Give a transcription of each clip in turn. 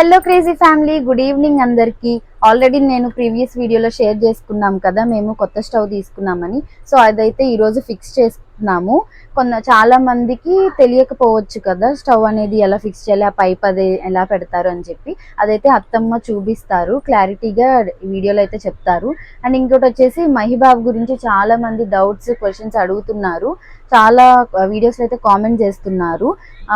Hello crazy family good evening అందరికి. Already నేను previous వీడియోలో షేర్ చేసుకున్నాం కదా మేము కొత్త స్టవ్ తీసుకున్నామని. సో అదైతే ఈరోజు ఫిక్స్ చేసుకున్నాము కొంత చాలా మందికి తెలియకపోవచ్చు కదా స్టవ్ అనేది ఎలా ఫిక్స్ చేయాలి ఆ పైప్ అది ఎలా పెడతారు అని చెప్పి. అదైతే అత్తమ్మ చూపిస్తారు క్లారిటీగా వీడియోలో అయితే చెప్తారు. అండ్ ఇంకోటి వచ్చేసి మహిబాబు గురించి చాలా మంది డౌట్స్ క్వశ్చన్స్ అడుగుతున్నారు. చాలా వీడియోస్ అయితే కామెంట్ చేస్తున్నారు.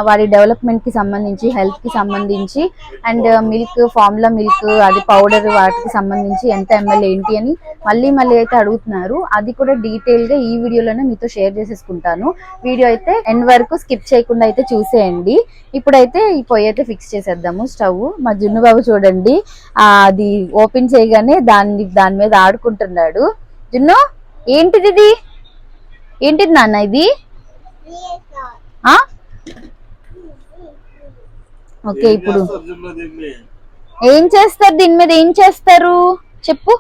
వారి డెవలప్మెంట్కి డెవలప్మెంట్కి సంబంధించి హెల్త్కి సంబంధించి అండ్ మిల్క్ ఫార్ములా మిల్క్ అది పౌడర్ వాటికి సంబంధించి ఎంత ఎంఎల్ ఏంటి అని మళ్ళీ మళ్ళీ అయితే అడుగుతున్నారు. అది కూడా డీటెయిల్గా ఈ వీడియోలోనే మీతో షేర్ చేసేసుకుంటాను. వీడియో అయితే ఎండ్ వరకు స్కిప్ చేయకుండా అయితే చూసేయండి. ఇప్పుడైతే ఈ పొయ్యి అయితే ఫిక్స్ చేసేద్దాము. స్టవ్ మా జున్ను బాబు చూడండి అది ఓపెన్ చేయగానే దాన్ని దాని మీద ఆడుకుంటున్నాడు. జున్ను ఏంటిది ఇది? ఏంటిది నాన్న ఇది? ఆ? ఓకే ఇప్పుడు. ఏం చేస్తారు దీని మీద? ఏం చేస్తారు? చెప్పు.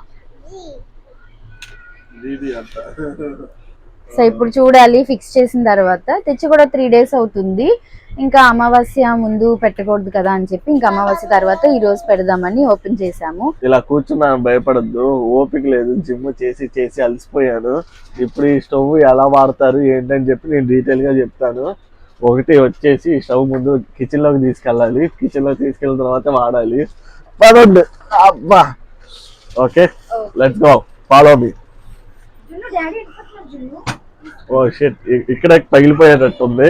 సో ఇప్పుడు చూడాలి ఫిక్స్ చేసిన తర్వాత. తెచ్చి కూడా త్రీ డేస్ అవుతుంది. ఇంకా అమావాస్య ముందు పెట్టకూడదు కదా అని చెప్పి ఇంకా అమావాస్య తర్వాత ఈ రోజు పెడదామని ఓపెన్ చేసాము ఇలా కూర్చున్నాను భయపడద్దు ఓపిక లేదు జిమ్ చేసి చేసి అలసిపోయాను. ఇప్పుడు ఈ స్టవ్ ఎలా వాడతారు ఏంటని చెప్పి నేను డీటెయిల్గా చెప్తాను. ఒకటి వచ్చేసి స్టవ్ ముందు కిచెన్లోకి తీసుకెళ్ళాలి. కిచెన్లోకి తీసుకెళ్ళిన తర్వాత వాడాలి. పదండి. అబ్బా. Okay let's go follow me oh shit ఇక్కడ పగిలిపోయేటట్టుంది.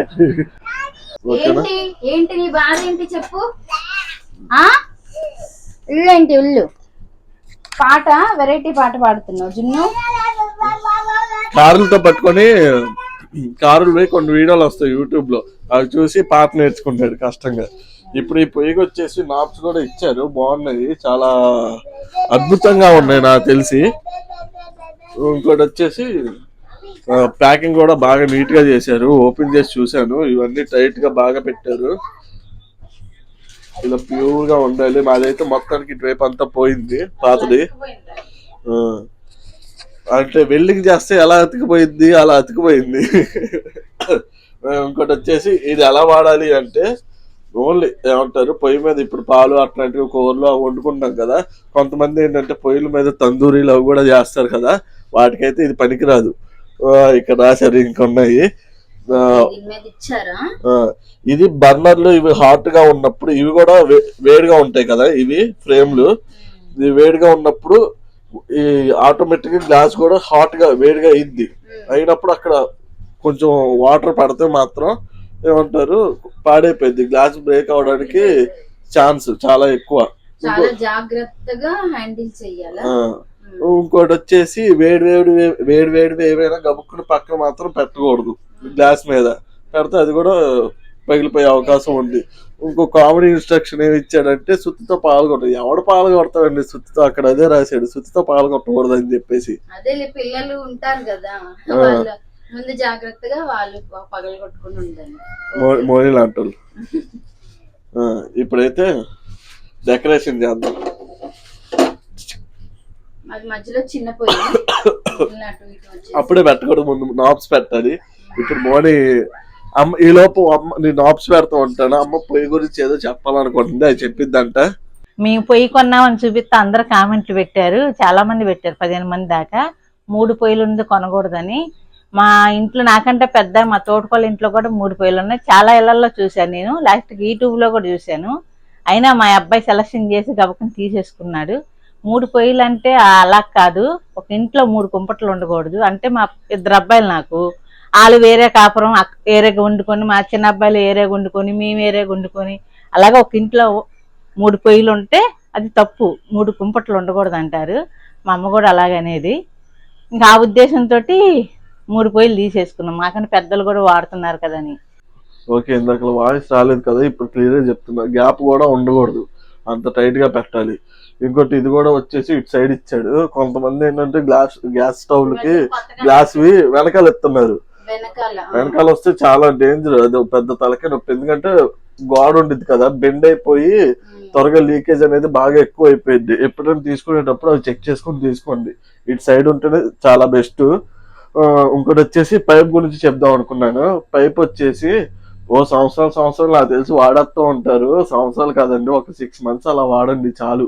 ఏంటి? ఏంటి నీ బాధ ఏంటి చెప్పు? ఆ? ఇల్లు ఏంటి ఇల్లు? పాట వెరైటీ పాట పాడుతున్నావు. జున్ను? కారులతో పట్టుకొని కారులు పోయి కొన్ని వీడియోలు వస్తాయి యూట్యూబ్లో. అవి చూసి పాట నేర్చుకుంటాడు కష్టంగా. ఇప్పుడు ఈ పొయ్యికి వచ్చేసి నాప్స్ కూడా ఇచ్చారు. బాగున్నాయి. చాలా అద్భుతంగా ఉన్నాయి నాకు తెలిసి. ఇంకోటి వచ్చేసి ప్యాకింగ్ కూడా బాగా నీట్గా చేశారు. ఓపెన్ చేసి చూశాను. ఇవన్నీ టైట్గా బాగా పెట్టారు. ఇలా ప్యూర్గా ఉండాలి. మాదైతే మొత్తానికి ఇటువైపు అంతా పోయింది. పాతది. అంటే వెల్డింగ్ చేస్తే ఎలా అతికిపోయింది అలా అతికిపోయింది. ఇంకోటి వచ్చేసి ఇది ఎలా వాడాలి అంటే ఓన్లీ ఏమంటారు? పొయ్యి మీద ఇప్పుడు పాలు అట్లాంటివి కూరలు అవి వండుకుంటాం కదా. కొంతమంది ఏంటంటే పొయ్యిల మీద తందూరీలు అవి కూడా చేస్తారు కదా. వాటికైతే ఇది పనికిరాదు. ఇక్కడ రాశారు ఇంకొన్నాయి. ఇది బర్నర్లు ఇవి హాట్గా ఉన్నప్పుడు ఇవి కూడా వేడిగా ఉంటాయి కదా ఇవి ఫ్రేమ్లు. ఇది వేడిగా ఉన్నప్పుడు ఈ ఆటోమేటిక్ గ్లాస్ కూడా హాట్గా వేడిగా అయింది అయినప్పుడు అక్కడ కొంచెం వాటర్ పడితే మాత్రం ఏమంటారు పాడైపోయింది గ్లాస్ బ్రేక్ అవడానికి ఛాన్స్ చాలా ఎక్కువ. చాలా జాగ్రత్తగా హ్యాండిల్ చెయ్యాలా? ఇంకోటి వచ్చేసి వేడి వేడి వేడి వేడి ఏమైనా గబుక్కుని పక్కన మాత్రం పెట్టకూడదు. గ్లాస్ మీద. పెడితే అది కూడా పగిలిపోయే అవకాశం ఉంది. ఇంకో కామెడీ ఇన్స్ట్రక్షన్ ఏమి ఇచ్చాడంటే సుత్తితో పాల్గొట్టదు ఎవడు పాల్గొడతాడండి సుత్తితో? అక్కడ అదే రాశాడు సుత్తితో పాల్గొట్టకూడదు అని చెప్పేసి. అదే పిల్లలు ఉంటారు కదా. ముందు జాగ్రత్తగా వాళ్ళు పగలు కొట్టుకుని మోని లాంటి వాళ్ళు. ఇప్పుడైతే డెకరేషన్ చేద్దాం. అది మధ్యలో చిన్న పొయ్యి. అప్పుడే పెట్టకూడదు ముందు నాప్స్ పెట్టాలి. ఇప్పుడు మోని అమ్మ ఈ లోపు అమ్మ నేను నాప్స్ పెడతా ఉంటాను. అమ్మ పొయ్యి గురించి ఏదో చెప్పాలనుకుంటుంది. అది చెప్పిద్దంట. మేము పొయ్యి కొన్నామని చూపిస్తే అందరు కామెంట్లు పెట్టారు. చాలా మంది పెట్టారు. పదిహేను మంది దాకా. మూడు పొయ్యిలు ఉంది కొనకూడదని. మా ఇంట్లో నాకంటే పెద్ద మా తోటకోళ్ళ ఇంట్లో కూడా మూడు పొయ్యిలు ఉన్నాయి. చాలా ఇళ్ళలో చూశాను నేను. లాస్ట్ యూట్యూబ్లో కూడా చూశాను. అయినా మా అబ్బాయి సెలక్షన్ చేసి గబకని తీసేసుకున్నాడు. మూడు పొయ్యిలు అంటే అలా కాదు. ఒక ఇంట్లో మూడు కుంపట్లు ఉండకూడదు. అంటే మా ఇద్దరు అబ్బాయిలు నాకు. వాళ్ళు వేరే కాపురం అక్- వేరేగా వండుకొని మా చిన్న అబ్బాయిలు వేరేగా వండుకొని మేము వేరేగా వండుకొని అలాగే ఒక ఇంట్లో మూడు పొయ్యిలు ఉంటే అది తప్పు. మూడు కుంపట్లు ఉండకూడదు అంటారు. మా అమ్మ కూడా అలాగనేది ఇంకా ఆ ఉద్దేశంతో మూడు పొయ్యిలు తీసేసుకున్నాం. మాకన్నా పెద్దలు కూడా వాడుతున్నారు కదని. ఓకే ఇందాక వాయిస్ రాలేదు కదా ఇప్పుడు క్లియర్గా చెప్తున్నా. గ్యాప్ కూడా ఉండకూడదు. అంత టైట్గా పెట్టాలి. ఇంకోటి ఇది కూడా వచ్చేసి ఇటు సైడ్ ఇచ్చాడు. కొంతమంది ఏంటంటే గ్లాస్ గ్యాస్ స్టవ్లకి గ్లాస్ వి వెనకాల ఎత్తున్నారు. వెనకాల వస్తే చాలా డేంజర్ అది పెద్ద తలకే నొప్పి. ఎందుకంటే గోడ ఉండిద్ది కదా బెండ్ అయిపోయి త్వరగా లీకేజ్ అనేది బాగా ఎక్కువ అయిపోయింది ఎప్పుడైనా తీసుకునేటప్పుడు అవి చెక్ చేసుకొని తీసుకోండి. ఇటు సైడ్ ఉంటేనే చాలా బెస్ట్ ఇంకోటి వచ్చేసి పైప్ గురించి చెప్దాం అనుకున్నాను. పైప్ వచ్చేసి ఓ సంవత్సరం సంవత్సరం నాకు తెలిసి వాడేస్తూ ఉంటారు. సంవత్సరాలు కాదండి ఒక సిక్స్ మంత్స్ అలా వాడండి చాలు.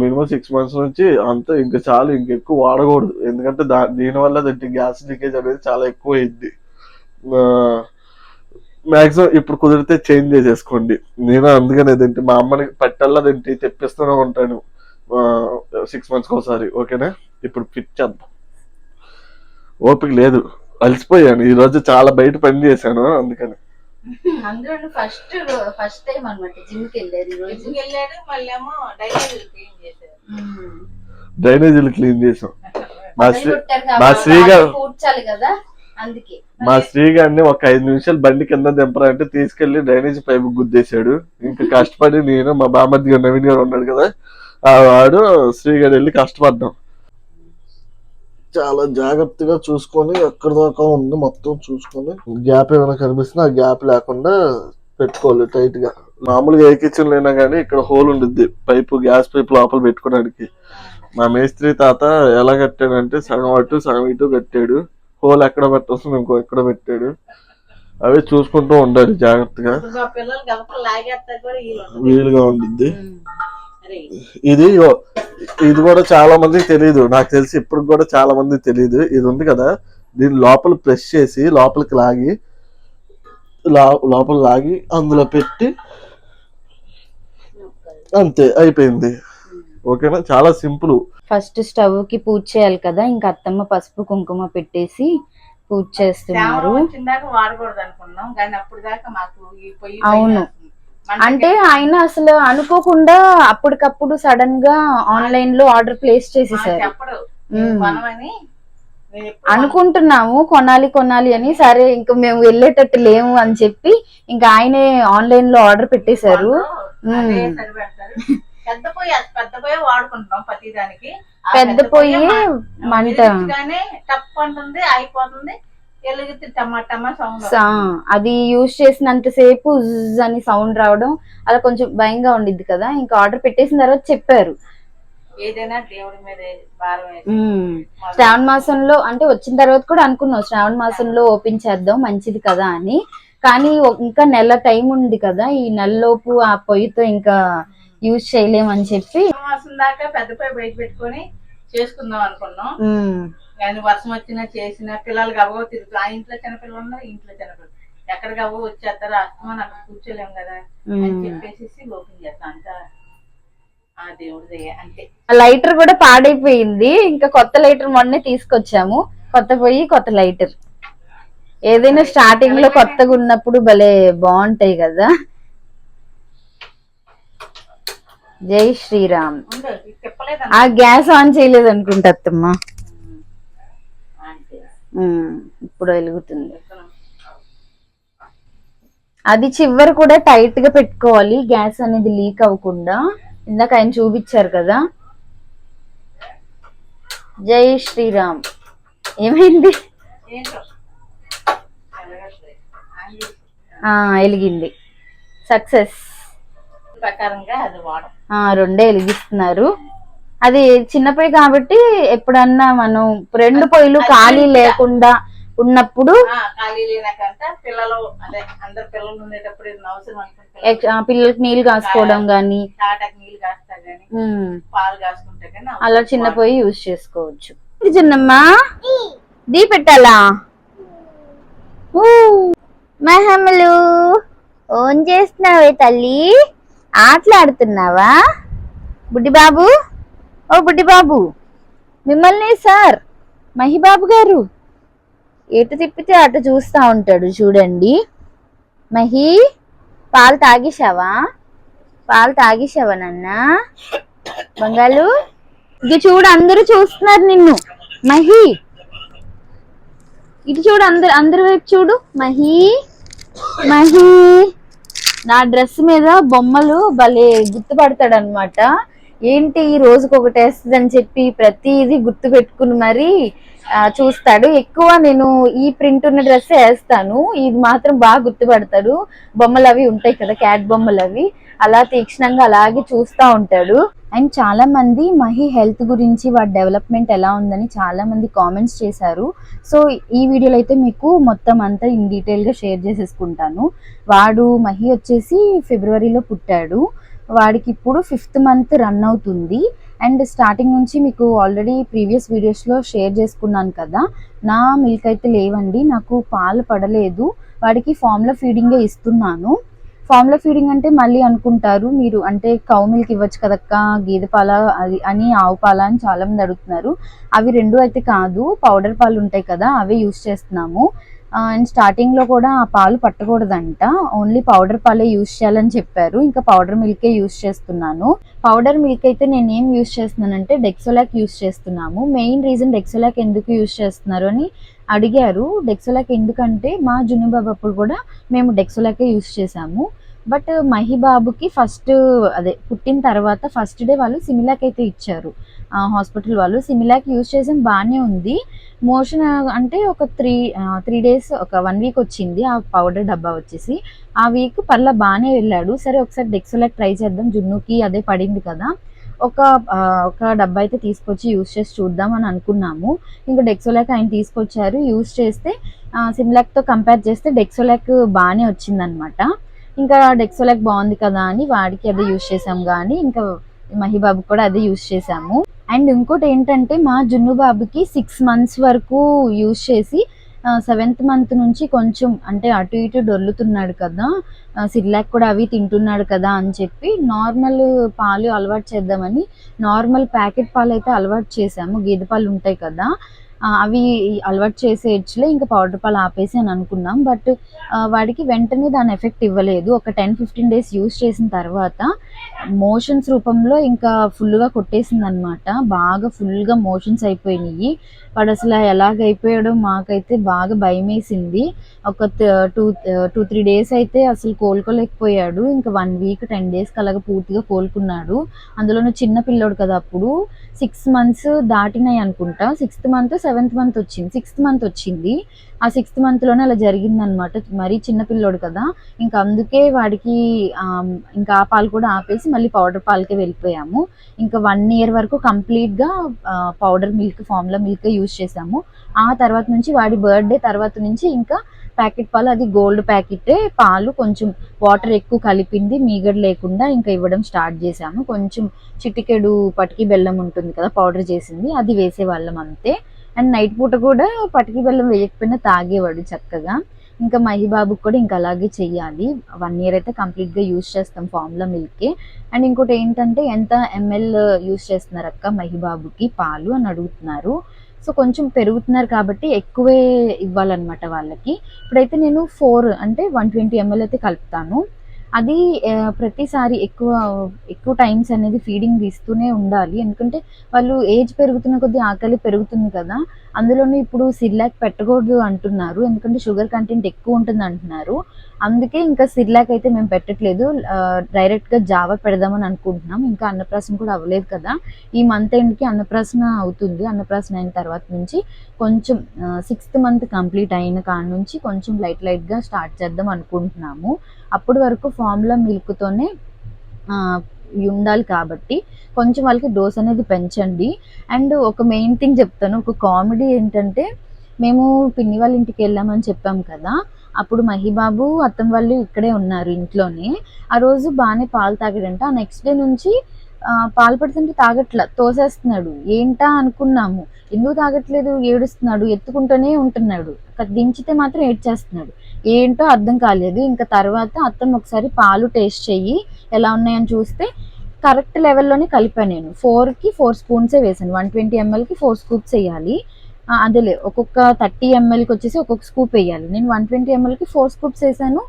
మినిమం సిక్స్ మంత్స్ నుంచి అంత ఇంకా చాలు ఇంకెక్కువ వాడకూడదు. ఎందుకంటే దా దీనివల్ల ఏంటి గ్యాస్ లీకేజ్ అనేది చాలా ఎక్కువ అయింది మాక్సిమం ఇప్పుడు కుదిరితే చేంజ్ చేసేసుకోండి. నేను అందుకని అదేంటి మా అమ్మని పట్టల్లా ఏంటి తెప్పిస్తూనే ఉంటాను సిక్స్ మంత్స్కి ఒకసారి ఓకేనా? ఇప్పుడు ఫిట్ చేద్దాం. ఓపిక లేదు. అలసిపోయాను. ఈరోజు చాలా బయట పని చేశాను అందుకని. అందులో ఫస్ట్ ఫస్ట్ టైం అనమాట జిమ్కి వెళ్ళేది రోజు. వెళ్ళాడు మళ్ళీ ఏమో క్లీన్ చేశారు. డ్రైనేజీలు క్లీన్ చేసాం మా శ్రీ మా శ్రీ గారు పూడ్చాలి కదా అందుకే. మా శ్రీ గారిని ఒక ఐదు నిమిషాలు బండి కింద దింపరా అంటే తీసుకెళ్ళి డ్రైనేజ్ పైప్ గుద్దేశాడు. ఇంకా కష్టపడి నేను మా బామర్ది గారు నవీన్ గారు ఉన్నాడు కదా ఆ వాడు శ్రీ గారు వెళ్ళి కష్టపడ్డాం. చాలా జాగ్రత్తగా చూసుకొని ఎక్కడి దాకా ఉంది మొత్తం చూసుకొని గ్యాప్ ఏమైనా కనిపిస్తున్నా ఆ గ్యాప్ లేకుండా పెట్టుకోవాలి టైట్గా మామూలుగా ఏ కిచెన్ లేనా కానీ ఇక్కడ హోల్ ఉండిద్ది. పైపు గ్యాస్ పైప్ లోపల పెట్టుకోవడానికి. మా మేస్త్రి తాత ఎలా కట్టాడంటే సగం అటు సగం ఇటు కట్టాడు. హోల్ ఎక్కడ పెట్టాల్సింది ఇంకో ఎక్కడ పెట్టాడు. అవి చూసుకుంటూ ఉండాలి జాగ్రత్తగా. వీలుగా ఉండిద్ది. ఇది ఇది కూడా చాలా మందికి తెలియదు నాకు తెలిసి ఇప్పుడు కూడా చాలా మందికి తెలియదు ఇది ఉంది కదా దీని లోపల ప్రెస్ చేసి లోపలికి లాగి లోపల లాగి అందులో పెట్టి అంతే అయిపోయింది. ఓకేనా? చాలా సింపుల్. ఫస్ట్ స్టవ్కి పూజ చేయాలి కదా ఇంకా అత్తమ్మ పసుపు కుంకుమ పెట్టేసి పూజ చేస్తున్నారు. అవును. అంటే ఆయన అసలు అనుకోకుండా అప్పటికప్పుడు సడన్గా ఆన్లైన్లో ఆర్డర్ ప్లేస్ చేసేసారు. అనుకుంటున్నాము కొనాలి కొనాలి అని. సరే ఇంకా మేము వెళ్ళేటట్టు లేము అని చెప్పి ఇంకా ఆయనే ఆన్లైన్లో ఆర్డర్ పెట్టేశారు. పెద్ద పొయ్యి పెద్ద పొయ్యి వాడుకుంటున్నాం ప్రతి దానికి పెద్ద పొయ్యి మంట. వెలిగించగానే టప్ అంటుంది అయిపోతుంది. అది యూజ్ చేసినంత సేపు zzz అని సౌండ్ రావడం అలా కొంచెం భయంగా ఉండిద్ది కదా. ఇంకా ఆర్డర్ పెట్టేసిన తర్వాత చెప్పారు. ఏదైనా దేవుడి మీద. శ్రావణ మాసంలో అంటే వచ్చిన తర్వాత కూడా అనుకున్నాం. శ్రావణ మాసంలో ఓపెన్ చేద్దాం మంచిది కదా అని. కానీ ఇంకా నెల టైం ఉంది కదా. ఈ నెలలోపు ఆ పొయ్యితో ఇంకా యూజ్ చేయలేమని చెప్పి మాసం దాకా పెద్ద పొయ్యి బయట పెట్టుకొని చేసుకుందాం అనుకున్నాం. కానీ వర్షం వచ్చినా చేసినా పిల్లలు గబగబ తిరుగుతారు ఆ ఇంట్లో చిన్నపిల్లలు ఉన్నారు ఈ ఇంట్లో చిన్నపిల్లలు ఎక్కడ గబగబ వచ్చేస్తారు అస్తమాన్ అక్కడ కూర్చోలేం కదా అని. చెప్పేసి ఓపెన్ చేస్తాం. అంతా ఆ అంతే. లైటర్ కూడా పాడైపోయింది. ఇంకా కొత్త లైటర్ మొన్నే తీసుకొచ్చాము. కొత్త పొయ్యి కొత్త లైటర్. ఏదైనా స్టార్టింగ్లో కొత్తగా ఉన్నప్పుడు భలే బాగుంటాయి కదా. జై శ్రీరామ్. ఆ గ్యాస్ ఆన్ చేయలేదు అనుకుంటా అత్తమ్మ. ఇప్పుడు వెలుగుతుంది. అది చివరి కూడా టైట్గా పెట్టుకోవాలి. గ్యాస్ అనేది లీక్ అవ్వకుండా. ఇందాక ఆయన చూపించారు కదా. జై శ్రీరామ్. ఏమైంది. ఆ వెలిగింది. సక్సెస్. ప్రకారంగా అది వాడం ఆ రెండే వెలిగిస్తున్నారు. అది చిన్న పొయ్యి కాబట్టి ఎప్పుడన్నా మనం రెండు పొయ్యిలు ఖాళీ లేకుండా ఉన్నప్పుడు పిల్లలకి నీళ్ళు కాసుకోవడం గాని అలా చిన్న పొయ్యి యూజ్ చేసుకోవచ్చు. ఇది చిన్నమ్మా? దీ పెట్టాలా? మహమ్మలు ఓన్ చేస్తున్నావే తల్లి? ఆటలాడుతున్నావా? బుడ్డి బాబు ఓ బుడ్డి బాబు మిమ్మల్ని సార్ మహిబాబు గారు. ఎటు తిప్పితే అటు చూస్తా ఉంటాడు చూడండి. మహి పాలు తాగేశావా? పాలు తాగేశావా నాన్న? బంగాలు ఇది చూడు అందరూ చూస్తున్నారు నిన్ను. మహి ఇటు చూడు అందరు అందరి వైపు చూడు. మహి మహి. నా డ్రెస్ మీద బొమ్మలు భలే గుర్తుపడతాడు అనమాట ఏంటి ఈ రోజుకి ఒకటి వేస్తుంది అని చెప్పి ప్రతిదీ గుర్తు పెట్టుకుని మరి చూస్తాడు. ఎక్కువ నేను ఈ ప్రింట్ ఉన్న డ్రెస్ వేస్తాను. ఇది మాత్రం బాగా గుర్తుపడతాడు. బొమ్మలు అవి ఉంటాయి కదా క్యాట్ బొమ్మలు అవి. అలా తీక్షణంగా అలాగే చూస్తూ ఉంటాడు. అండ్ చాలా మంది మహి హెల్త్ గురించి వాడి డెవలప్మెంట్ ఎలా ఉందని చాలా మంది కామెంట్స్ చేశారు. సో ఈ వీడియోలో అయితే మీకు మొత్తం అంతా ఇన్ డీటెయిల్గా షేర్ చేసేసుకుంటాను. వాడు మహి వచ్చేసి ఫిబ్రవరిలో పుట్టాడు. వాడికి ఇప్పుడు ఫిఫ్త్ మంత్ రన్ అవుతుంది. అండ్ స్టార్టింగ్ నుంచి మీకు ఆల్రెడీ ప్రీవియస్ వీడియోస్లో షేర్ చేసుకున్నాను కదా. నా మిల్క్ అయితే లేవండి నాకు పాలు పడలేదు. వాడికి ఫార్ములా ఫీడింగే ఇస్తున్నాను. ఫార్ములా ఫీడింగ్ అంటే మళ్ళీ అనుకుంటారు మీరు అంటే కౌ మిల్క్ ఇవ్వచ్చు కదక్క గేదె పాల అది అని ఆవు పాల అని చాలామంది అడుగుతున్నారు. అవి రెండు అయితే కాదు పౌడర్ పాలు ఉంటాయి కదా అవే యూస్ చేస్తున్నాము. అండ్ స్టార్టింగ్లో కూడా ఆ పాలు పట్టకూడదంట. ఓన్లీ పౌడర్ పాలే యూస్ చేయాలని చెప్పారు. ఇంకా పౌడర్ మిల్కే యూస్ చేస్తున్నాను. పౌడర్ మిల్క్ అయితే నేను ఏం యూస్ చేస్తున్నానంటే డెక్సోలాక్ యూస్ చేస్తున్నాము. మెయిన్ రీజన్ డెక్సోలాక్ ఎందుకు యూస్ చేస్తున్నారు అని అడిగారు. డెక్సోలాక్ ఎందుకంటే మా జున్ను బాబు అప్పుడు కూడా మేము డెక్సోలాకే యూస్ చేసాము బట్ మహిబాబుకి ఫస్ట్ అదే పుట్టిన తర్వాత ఫస్ట్ డే వాళ్ళు సిమిలాక్ అయితే ఇచ్చారు. హాస్పిటల్ వాళ్ళు. సిమిలాక్ యూజ్ చేసాం బాగానే ఉంది. మోషన్ అంటే ఒక త్రీ త్రీ డేస్ ఒక వన్ వీక్ వచ్చింది ఆ పౌడర్ డబ్బా వచ్చేసి. ఆ వీక్ పర్లా బాగానే వెళ్ళాడు. సరే ఒకసారి డెక్సోలాక్ ట్రై చేద్దాం జున్నుకి అదే పడింది కదా. ఒక ఒక డబ్బా అయితే తీసుకొచ్చి యూస్ చేసి చూద్దాం అని అనుకున్నాము. ఇంకా డెక్సోలాక్ ఆయన తీసుకొచ్చారు యూస్ చేస్తే సిమ్లాక్తో కంపేర్ చేస్తే డెక్సోలాక్ బాగానే వచ్చిందనమాట ఇంకా డెక్సోలాక్ బాగుంది కదా అని వాడికి అదే యూస్ చేసాం కానీ ఇంకా మహిబాబు కూడా అదే యూస్ చేసాము. అండ్ ఇంకోటి ఏంటంటే మా జున్ను బాబుకి సిక్స్ మంత్స్ వరకు యూస్ చేసి సెవెంత్ మంత్ నుంచి కొంచెం అంటే అటు ఇటు డొల్లుతున్నాడు కదా సిర్లాక్ కూడా అవి తింటున్నాడు కదా అని చెప్పి నార్మల్ పాలు అలవాటు చేద్దామని నార్మల్ ప్యాకెట్ పాలు అయితే అలవాటు చేసాము గేదె పాలు ఉంటాయి కదా అవి అలవాటు చేసే ఇంకా పౌడర్ పాలు ఆపేసి అని అనుకున్నాం. బట్ వాడికి వెంటనే దాని ఎఫెక్ట్ ఇవ్వలేదు. ఒక టెన్ ఫిఫ్టీన్ డేస్ యూస్ చేసిన తర్వాత మోషన్స్ రూపంలో ఇంకా ఫుల్గా కొట్టేసింది అనమాట బాగా ఫుల్గా మోషన్స్ అయిపోయినాయి. వాడు అసలు ఎలాగైపోయాడో మాకైతే బాగా భయం వేసింది ఒక టూ టూ త్రీ డేస్ అయితే అసలు కోలుకోలేకపోయాడు. ఇంకా వన్ వీక్ టెన్ డేస్కి అలాగ పూర్తిగా కోలుకున్నాడు. అందులోనూ చిన్న పిల్లోడు కదా అప్పుడు. సిక్స్ మంత్స్ దాటినాయి అనుకుంటా. సిక్స్త్ మంత్ సెవెంత్ మంత్ వచ్చింది సిక్స్త్ మంత్ వచ్చింది. ఆ సిక్స్త్ మంత్లోనే అలా జరిగిందనమాట మరీ చిన్నపిల్లోడు కదా. ఇంకా అందుకే వాడికి ఇంకా ఆ పాలు కూడా ఆపేసి మళ్ళీ పౌడర్ పాలకే వెళ్ళిపోయాము. ఇంకా వన్ ఇయర్ వరకు కంప్లీట్గా powder milk formula milk use చేసాము ఆ తర్వాత నుంచి వాడి బర్త్డే తర్వాత నుంచి ఇంకా ప్యాకెట్ పాలు అది గోల్డ్ ప్యాకెటే పాలు కొంచెం వాటర్ ఎక్కువ కలిపింది మీగడ లేకుండా ఇంకా ఇవ్వడం స్టార్ట్ చేసాము కొంచెం చిటికెడు పటికి బెల్లం ఉంటుంది కదా పౌడర్ చేసింది అది వేసేవాళ్ళం అంతే. అండ్ నైట్ పూట కూడా పటికి బెల్లం వేయకపోయినా తాగేవాడు చక్కగా. ఇంకా మహిబాబుకి కూడా ఇంకా అలాగే చెయ్యాలి. వన్ ఇయర్ అయితే కంప్లీట్గా యూజ్ చేస్తాం ఫార్ములా మిల్కే. అండ్ ఇంకోటి ఏంటంటే ఎంత ఎంఎల్ యూస్ చేస్తున్నారు అక్క మహిబాబుకి పాలు అని అడుగుతున్నారు. సో కొంచెం పెరుగుతున్నారు కాబట్టి ఎక్కువే ఇవ్వాలన్నమాట వాళ్ళకి. ఇప్పుడైతే నేను ఫోర్ అంటే వన్ ట్వంటీ ఎంఎల్ అయితే కలుపుతాను. అది ప్రతిసారి ఎక్కువ ఎక్కువ టైమ్స్ అనేది ఫీడింగ్ ఇస్తూనే ఉండాలి. ఎందుకంటే వాళ్ళు ఏజ్ పెరుగుతున్న కొద్దీ ఆకలి పెరుగుతుంది కదా. అందులోనే ఇప్పుడు సిర్లాక్ పెట్టకూడదు అంటున్నారు. ఎందుకంటే షుగర్ కంటెంట్ ఎక్కువ ఉంటుంది అంటున్నారు. అందుకే ఇంకా సిర్లాక్ అయితే మేము పెట్టట్లేదు. డైరెక్ట్గా జావా పెడదామని అనుకుంటున్నాం. ఇంకా అన్నప్రాసన కూడా అవ్వలేదు కదా. ఈ మంత్ ఎండ్కి అన్నప్రాసన అవుతుంది. అన్నప్రాసన అయిన తర్వాత నుంచి కొంచెం సిక్స్త్ మంత్ కంప్లీట్ అయిన కాడ నుంచి కొంచెం లైట్ లైట్గా స్టార్ట్ చేద్దాం అనుకుంటున్నాము. అప్పటి వరకు ఫార్ములా మిల్క్తోనే ఉండాలి కాబట్టి కొంచెం వాళ్ళకి డోస్ అనేది పెంచండి. అండ్ ఒక మెయిన్ థింగ్ చెప్తాను ఒక కామెడీ ఏంటంటే మేము పిన్ని వాళ్ళ ఇంటికి వెళ్ళామని చెప్పాం కదా అప్పుడు మహిబాబు అత్తమ్మ వాళ్ళు ఇక్కడే ఉన్నారు ఇంట్లోనే. ఆ రోజు బాగానే పాలు తాగాడంట. ఆ నెక్స్ట్ డే నుంచి పాలు పడుతుంటే తాగట్ల తోసేస్తున్నాడు. ఏంటా అనుకున్నాము. ఎందుకు తాగట్లేదు? ఏడుస్తున్నాడు. ఎత్తుకుంటూనే ఉంటున్నాడు. దించితే మాత్రం ఏడ్చేస్తున్నాడు. ఏంటో అర్థం కాలేదు. ఇంకా తర్వాత అత్తమ్మ ఒకసారి పాలు టేస్ట్ చెయ్యి ఎలా ఉన్నాయని చూస్తే కరెక్ట్ లెవెల్లోనే కలిపాను నేను. ఫోర్కి ఫోర్ స్పూన్సే వేసాను. వన్ ట్వంటీ ఎంఎల్కి ఫోర్ స్కూప్స్ వేయాలి. అదేలే ఒక్కొక్క థర్టీ ఎంఎల్కి వచ్చేసి ఒక్కొక్క స్కూప్ వేయాలి. నేను వన్ ట్వంటీ ఎంఎల్కి ఫోర్ స్కూప్స్ వేసాను.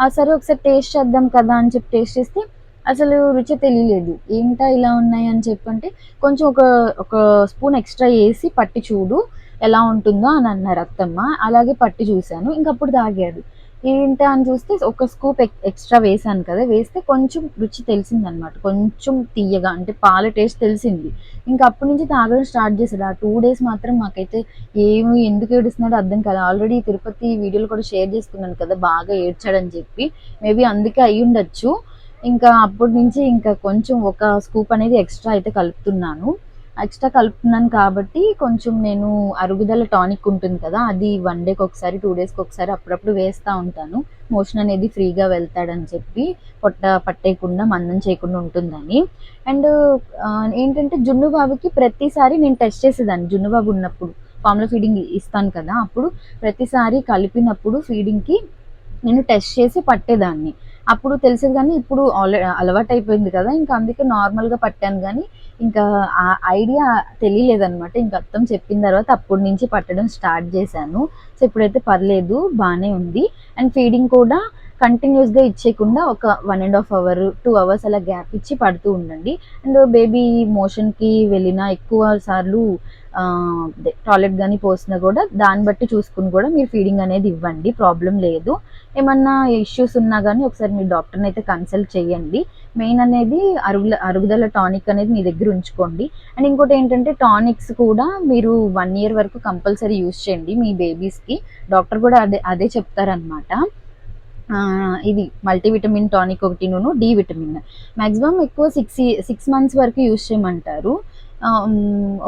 ఆ సరే ఒకసారి టేస్ట్ చేద్దాం కదా అని చెప్పి టేస్ట్ చేస్తే అసలు రుచి తెలియలేదు. ఏంటా ఇలా ఉన్నాయి అని చెప్పంటే కొంచెం ఒక ఒక స్పూన్ ఎక్స్ట్రా వేసి పట్టి చూడు ఎలా ఉంటుందో అని అన్నారు అత్తమ్మ. అలాగే పట్టి చూశాను. ఇంకప్పుడు తాగాడు. ఏంటా అని చూస్తే ఒక స్కూప్ ఎక్స్ట్రా వేసాను కదా. వేస్తే కొంచెం రుచి తెలిసింది అనమాట కొంచెం తీయగా అంటే పాల టేస్ట్ తెలిసింది. ఇంకా అప్పటి నుంచి తాగడం స్టార్ట్ చేశాడు. ఆ టూ డేస్ మాత్రం మాకైతే ఏమి ఎందుకు ఏడుస్తున్నాడో అర్థం కాదు ఆల్రెడీ తిరుపతి వీడియోలు కూడా షేర్ చేసుకున్నాను కదా బాగా ఏడ్చాడని చెప్పి. మేబీ అందుకే అయి ఉండొచ్చు ఇంకా అప్పటి నుంచి ఇంకా కొంచెం ఒక స్కూప్ అనేది ఎక్స్ట్రా అయితే కలుపుతున్నాను. ఎక్స్ట్రా కలుపుతున్నాను కాబట్టి కొంచెం నేను అరుగుదల టానిక్ ఉంటుంది కదా అది వన్ డేకి ఒకసారి టూ డేస్కి ఒకసారి అప్పుడప్పుడు వేస్తూ ఉంటాను. మోషన్ అనేది ఫ్రీగా వెళ్తాడని చెప్పి పొట్ట పట్టేయకుండా మందం చేయకుండా ఉంటుందని. అండ్ ఏంటంటే జున్ను బాబుకి ప్రతిసారి నేను టెస్ట్ చేసేదాన్ని. జున్ను బాబు ఉన్నప్పుడు ఫామ్లో ఫీడింగ్ ఇస్తాను కదా అప్పుడు ప్రతిసారి కలిపినప్పుడు ఫీడింగ్కి నేను టెస్ట్ చేసి పట్టేదాన్ని. అప్పుడు తెలిసేది కానీ ఇప్పుడు ఆల్రెడీ అలవాటు అయిపోయింది కదా ఇంకా అందుకే నార్మల్గా పట్టాను కానీ ఇంకా ఆ ఐడియా తెలియలేదన్నమాట. ఇంకా అర్థం చెప్పిన తర్వాత అప్పటి నుంచి పట్టడం స్టార్ట్ చేశాను. సో ఇప్పుడైతే పర్లేదు బాగానే ఉంది. అండ్ ఫీడింగ్ కూడా కంటిన్యూస్గా ఇచ్చేయకుండా ఒక one and half hour two hours అలా గ్యాప్ ఇచ్చి పడుతూ ఉండండి. అండ్ బేబీ మోషన్కి వెళ్ళినా ఎక్కువ సార్లు టాయిలెట్ కానీ పోసినా కూడా దాన్ని బట్టి చూసుకుని కూడా మీరు ఫీడింగ్ అనేది ఇవ్వండి. ప్రాబ్లం లేదు. ఏమన్నా ఇష్యూస్ ఉన్నా కానీ ఒకసారి మీ డాక్టర్ని అయితే కన్సల్ట్ చేయండి. మెయిన్ అనేది అరుగుల అరుగుదల టానిక్ అనేది మీ దగ్గర ఉంచుకోండి. అండ్ ఇంకోటి ఏంటంటే టానిక్స్ కూడా మీరు వన్ ఇయర్ వరకు కంపల్సరీ యూస్ చేయండి మీ బేబీస్కి డాక్టర్ కూడా అదే అదే చెప్తారనమాట ఇది మల్టీవిటమిన్ టానిక్ ఒకటి నూను డి విటమిన్. మ్యాక్సిమం ఎక్కువ సిక్స్ సిక్స్ మంత్స్ వరకు యూస్ చేయమంటారు.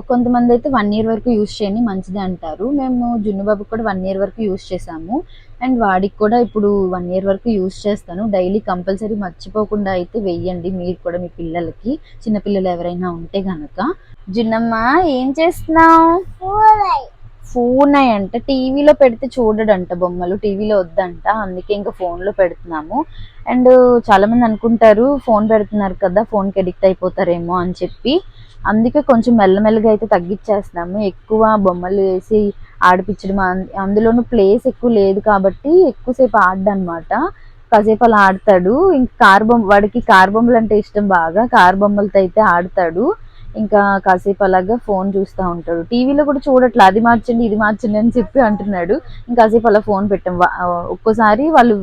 కొంతమంది అయితే వన్ ఇయర్ వరకు యూస్ చేయండి మంచిది అంటారు. మేము జున్నుబాబు కూడా వన్ ఇయర్ వరకు యూస్ చేసాము అండ్ వాడికి కూడా ఇప్పుడు వన్ ఇయర్ వరకు యూస్ చేస్తాను. డైలీ కంపల్సరీ మర్చిపోకుండా అయితే వెయ్యండి మీరు కూడా మీ పిల్లలకి. చిన్నపిల్లలు ఎవరైనా ఉంటే గనక. జున్నమ్మ ఏం చేస్తున్నావు? ఫోన్ అంట టీవీలో పెడితే చూడడంట బొమ్మలు టీవీలో వద్దంట అందుకే ఇంకా ఫోన్లో పెడుతున్నాము. అండ్ చాలా మంది అనుకుంటారు ఫోన్ పెడుతున్నారు కదా ఫోన్కి అడిక్ట్ అయిపోతారేమో అని చెప్పి. అందుకే కొంచెం మెల్లమెల్లగా అయితే తగ్గించేస్తున్నాము ఎక్కువ బొమ్మలు వేసి ఆడిపించడం అందులోనూ ప్లేస్ ఎక్కువ లేదు కాబట్టి ఎక్కువసేపు ఆడనమాట కాసేపు అలా ఆడతాడు. ఇంక కార్ బొమ్మ వాడికి కార్ బొమ్మలు అంటే ఇష్టం బాగా. కార్ బొమ్మలతో అయితే ఆడతాడు. ఇంకా కాసేపు అలాగా ఫోన్ చూస్తూ ఉంటాడు. టీవీలో కూడా చూడట్లే అది మార్చండి ఇది మార్చండి అని చెప్పి అంటున్నాడు. ఇంకా కాసేపు అలా ఫోన్ పెట్టాం. ఒక్కోసారి వాళ్ళు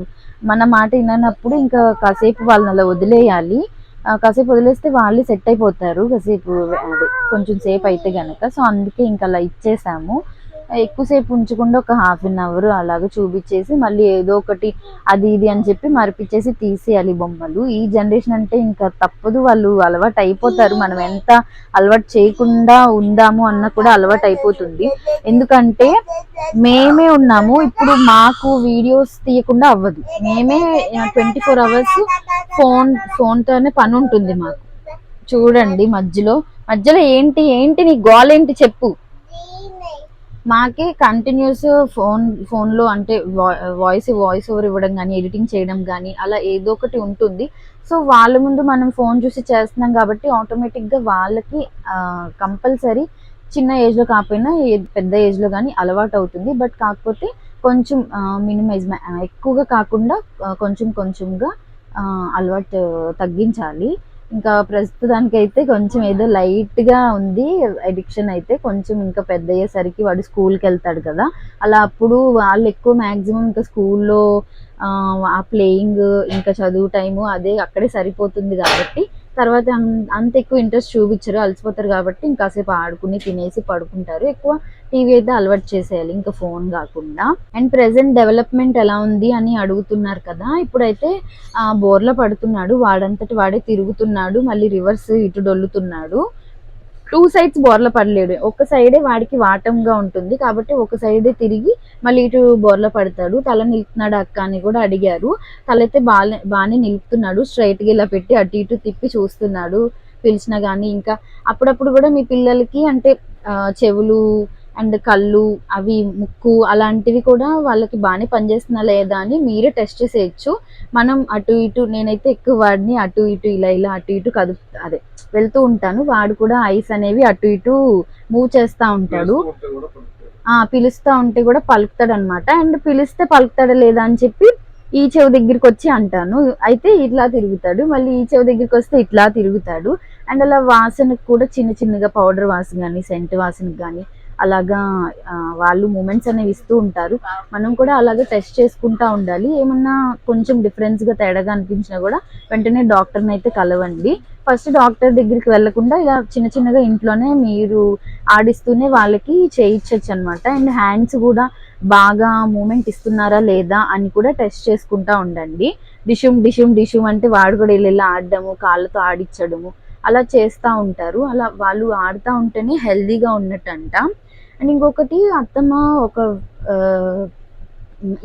మన మాట విననప్పుడు ఇంకా కాసేపు వాళ్ళని అలా వదిలేయాలి. ఆ, కాసేపు వదిలేస్తే వాళ్ళే సెట్ అయిపోతారు. కాసేపు కొంచెం సేపు అయితే గనక. సో అందుకే ఇంకా అలా ఇచ్చేసాము. ఎక్కువసేపు ఉంచకుండా ఒక హాఫ్ అన్ అవర్ అలాగే చూపించేసి మళ్ళీ ఏదో ఒకటి అది ఇది అని చెప్పి మరిపించేసి తీసేయాలి బొమ్మలు. ఈ జనరేషన్ అంటే ఇంకా తప్పదు. వాళ్ళు అలవాటు అయిపోతారు. మనం ఎంత అలవాటు చేయకుండా ఉందాము అన్న కూడా అలవాటు అయిపోతుంది. ఎందుకంటే మేమే ఉన్నాము. ఇప్పుడు మాకు వీడియోస్ తీయకుండా అవ్వదు. మేమే ట్వంటీ ఫోర్ అవర్స్ ఫోన్ ఫోన్తోనే పని ఉంటుంది మాకు. చూడండి మధ్యలో. మధ్యలో ఏంటి ఏంటి నీ గోల్ ఏంటి చెప్పు. మాకి కంటిన్యూస్ ఫోన్ ఫోన్లో అంటే వాయిస్ వాయిస్ ఓవర్ ఇవ్వడం కానీ ఎడిటింగ్ చేయడం కానీ అలా ఏదో ఒకటి ఉంటుంది. సో వాళ్ళ ముందు మనం ఫోన్ చూసి చేస్తున్నాం కాబట్టి ఆటోమేటిక్గా వాళ్ళకి కంపల్సరీ చిన్న ఏజ్లో కాకపోయినా పెద్ద ఏజ్లో కానీ అలవాటు అవుతుంది. బట్ కాకపోతే కొంచెం మినిమైజ్ ఎక్కువగా కాకుండా కొంచెం కొంచెంగా అలవాటు తగ్గించాలి. ఇంకా ప్రస్తుతానికి అయితే కొంచెం ఏదో లైట్గా ఉంది. అడిక్షన్ అయితే కొంచెం ఇంకా పెద్ద అయ్యేసరికి వాడు స్కూల్కి వెళ్తాడు కదా. అలా అప్పుడు వాళ్ళు ఎక్కువ మాక్సిమం ఇంకా స్కూల్లో ఆ ప్లేయింగ్ ఇంకా చదువు టైము అదే అక్కడే సరిపోతుంది కాబట్టి తర్వాత అంత ఎక్కువ ఇంట్రెస్ట్ చూపించరు అలసిపోతారు కాబట్టి ఇంకాసేపు ఆడుకుని తినేసి పడుకుంటారు. ఎక్కువ టీవీ అయితే అలవాటు చేసేయాలి ఇంకా ఫోన్ కాకుండా. అండ్ ప్రెసెంట్ డెవలప్మెంట్ ఎలా ఉంది అని అడుగుతున్నారు కదా ఇప్పుడైతే బోర్లో పడుతున్నాడు వాడంతటి వాడే తిరుగుతున్నాడు మళ్ళీ రివర్స్ ఇటు డొల్లుతున్నాడు. టూ సైడ్స్ బోర్ల పడలేడు ఒక సైడే వాడికి వాటంగా ఉంటుంది. కాబట్టి ఒక సైడే తిరిగి మళ్ళీ ఇటు బోర్ల పడతాడు. తల నిలుపుతున్నాడు అక్క అని కూడా అడిగారు. తల అయితే బాగా బాగానే నిలుపుతున్నాడు. స్ట్రైట్గా ఇలా పెట్టి అటు ఇటు తిప్పి చూస్తున్నాడు. పిలిచినా కానీ ఇంకా అప్పుడప్పుడు కూడా మీ పిల్లలకి అంటే చెవులు అండ్ కళ్ళు అవి ముక్కు అలాంటివి కూడా వాళ్ళకి బాగానే పనిచేస్తున్నా లేదా అని మీరే టెస్ట్ చేసేయచ్చు. మనం అటు ఇటు నేనైతే ఎక్కువ వాడిని అటు ఇటు ఇలా ఇలా అటు ఇటు కదుపు అదే వెళ్తూ ఉంటాను. వాడు కూడా ఐస్ అనేవి అటు ఇటు మూవ్ చేస్తూ ఉంటాడు. ఆ పిలుస్తా ఉంటే కూడా పలుకుతాడు అనమాట అండ్ పిలిస్తే పలుకుతాడా లేదా అని చెప్పి ఈ చెవి దగ్గరికి వచ్చి అంటాను. అయితే ఇట్లా తిరుగుతాడు. మళ్ళీ ఈ చెవి దగ్గరికి వస్తే ఇట్లా తిరుగుతాడు. అండ్ అలా వాసనకు కూడా చిన్న చిన్నగా పౌడర్ వాసన కానీ సెంట్ వాసనకు కానీ అలాగా వాళ్ళు మూమెంట్స్ అనేవి ఇస్తూ ఉంటారు. మనం కూడా అలాగే టెస్ట్ చేసుకుంటా ఉండాలి. ఏమన్నా కొంచెం డిఫరెన్స్గా తేడాగా అనిపించినా కూడా వెంటనే డాక్టర్ని అయితే కలవండి. ఫస్ట్ డాక్టర్ దగ్గరికి వెళ్ళకుండా ఇలా చిన్న చిన్నగా ఇంట్లోనే మీరు ఆడిస్తూనే వాళ్ళకి చేయించవచ్చు అనమాట అండ్ హ్యాండ్స్ కూడా బాగా మూమెంట్ ఇస్తున్నారా లేదా అని కూడా టెస్ట్ చేసుకుంటా ఉండండి. డిషుమ్ డిషుమ్ డిషుమ్ అంటే వాడు కూడా ఇలా ఆడడము కాళ్ళతో ఆడించడము అలా చేస్తూ ఉంటారు. అలా వాళ్ళు ఆడుతూ ఉంటేనే హెల్దీగా అంట అండ్ ఇంకొకటి అత్తమ్మ ఒక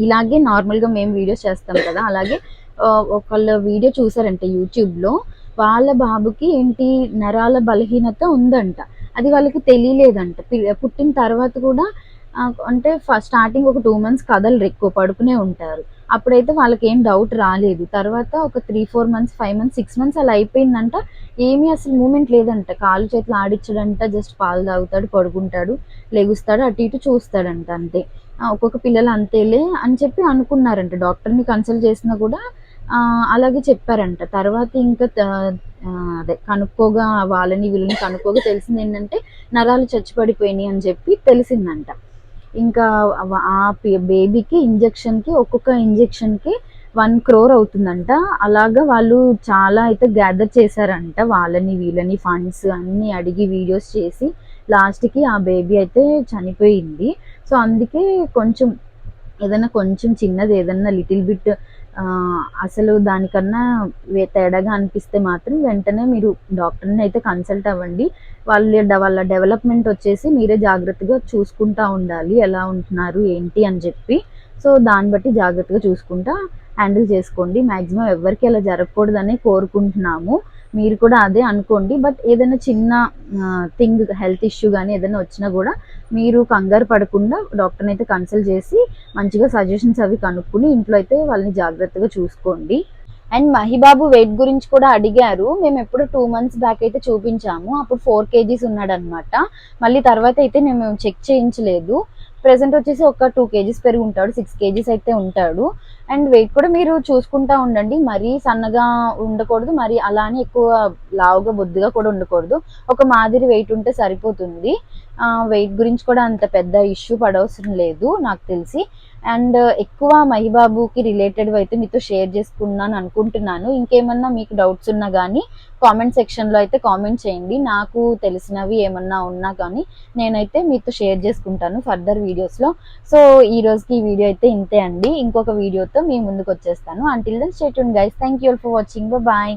ఇలాగే నార్మల్గా మేము వీడియోస్ చేస్తాం కదా అలాగే ఒకళ్ళ వీడియో చూసారంట యూట్యూబ్లో వాళ్ళ బాబుకి ఏంటి నరాల బలహీనత ఉందంట. అది వాళ్ళకి తెలియలేదంట. పి- పుట్టిన తర్వాత కూడా అంటే ఫస్ట్ స్టార్టింగ్ ఒక టూ మంత్స్ కదలరు ఎక్కువ పడుకునే ఉంటారు. అప్పుడైతే వాళ్ళకి ఏం డౌట్ రాలేదు. తర్వాత ఒక three four months five months six months అలా అయిపోయిందంట. ఏమీ అసలు మూమెంట్ లేదంట. కాలు చేతులు ఆడించడంట జస్ట్ పాలు తాగుతాడు పడుకుంటాడు లెగుస్తాడు అటు ఇటు చూస్తాడంట అంతే. ఒక్కొక్క పిల్లలు అంతేలే అని చెప్పి అనుకున్నారంట. డాక్టర్ని కన్సల్ట్ చేసినా కూడా అలాగే చెప్పారంట. తర్వాత ఇంకా అదే కనుక్కోగా వాళ్ళని వీళ్ళని కనుక్కోగా తెలిసింది ఏంటంటే నరాలు చచ్చిపడిపోయినాయి అని చెప్పి తెలిసిందంట. ఇంకా ఆ బేబీకి ఇంజక్షన్కి ఒక్కొక్క ఇంజెక్షన్కి వన్ క్రోర్ అవుతుందంట. అలాగా వాళ్ళు చాలా అయితే గ్యాదర్ చేశారంట వాళ్ళని వీళ్ళని ఫండ్స్ అన్నీ అడిగి వీడియోస్ చేసి లాస్ట్కి ఆ బేబీ అయితే చనిపోయింది. సో అందుకే కొంచెం ఏదైనా కొంచెం చిన్నది ఏదైనా లిటిల్ బిట్ అసలు దానికన్నా వే- తేడాగా అనిపిస్తే మాత్రం వెంటనే మీరు డాక్టర్ని అయితే కన్సల్ట్ అవ్వండి. వాళ్ళ వాళ్ళ డెవలప్మెంట్ వచ్చేసి మీరే జాగ్రత్తగా చూసుకుంటా ఉండాలి. ఎలా ఉంటున్నారు ఏంటి అని చెప్పి. సో దాన్ని బట్టి జాగ్రత్తగా చూసుకుంటా హ్యాండిల్ చేసుకోండి. మ్యాక్సిమం ఎవరికి అలా జరగకూడదని కోరుకుంటున్నాము. మీరు కూడా అదే అనుకోండి. బట్ ఏదైనా చిన్న థింగ్ హెల్త్ ఇష్యూ కానీ ఏదైనా వచ్చినా కూడా మీరు కంగారు పడకుండా డాక్టర్ని అయితే కన్సల్ట్ చేసి మంచిగా సజెషన్స్ అవి కనుక్కుని ఇంట్లో అయితే వాళ్ళని జాగ్రత్తగా చూసుకోండి. అండ్ మహిబాబు వెయిట్ గురించి కూడా అడిగారు. మేము ఎప్పుడు టూ మంత్స్ బ్యాక్ అయితే చూపించాము. అప్పుడు ఫోర్ కేజీస్ ఉన్నాడు అనమాట మళ్ళీ తర్వాత అయితే మేము చెక్ చేయించలేదు. ప్రెసెంట్ వచ్చేసి ఒక టూ కేజీస్ పెరిగి ఉంటాడు. సిక్స్ కేజీస్ అయితే ఉంటాడు. అండ్ వెయిట్ కూడా మీరు చూసుకుంటా ఉండండి. మరీ సన్నగా ఉండకూడదు మరి అలానే ఎక్కువ లావుగా బొద్దుగా కూడా ఉండకూడదు. ఒక మాదిరి వెయిట్ ఉంటే సరిపోతుంది. వెయిట్ గురించి కూడా అంత పెద్ద ఇష్యూ పడవసరం లేదు నాకు తెలిసి. అండ్ ఎక్కువ మహిబాబుకి రిలేటెడ్ అయితే మీతో షేర్ చేసుకున్నాను అనుకుంటున్నాను. ఇంకేమన్నా మీకు డౌట్స్ ఉన్నా కానీ కామెంట్ సెక్షన్లో అయితే కామెంట్ చేయండి. నాకు తెలిసినవి ఏమన్నా ఉన్నా కానీ నేనైతే మీతో షేర్ చేసుకుంటాను ఫర్దర్ వీడియోస్లో. సో ఈ రోజుకి ఈ వీడియో అయితే ఇంతే అండి. ఇంకొక వీడియోతో మీ ముందుకు వచ్చేస్తాను. Until then stay guys thank you for watching bye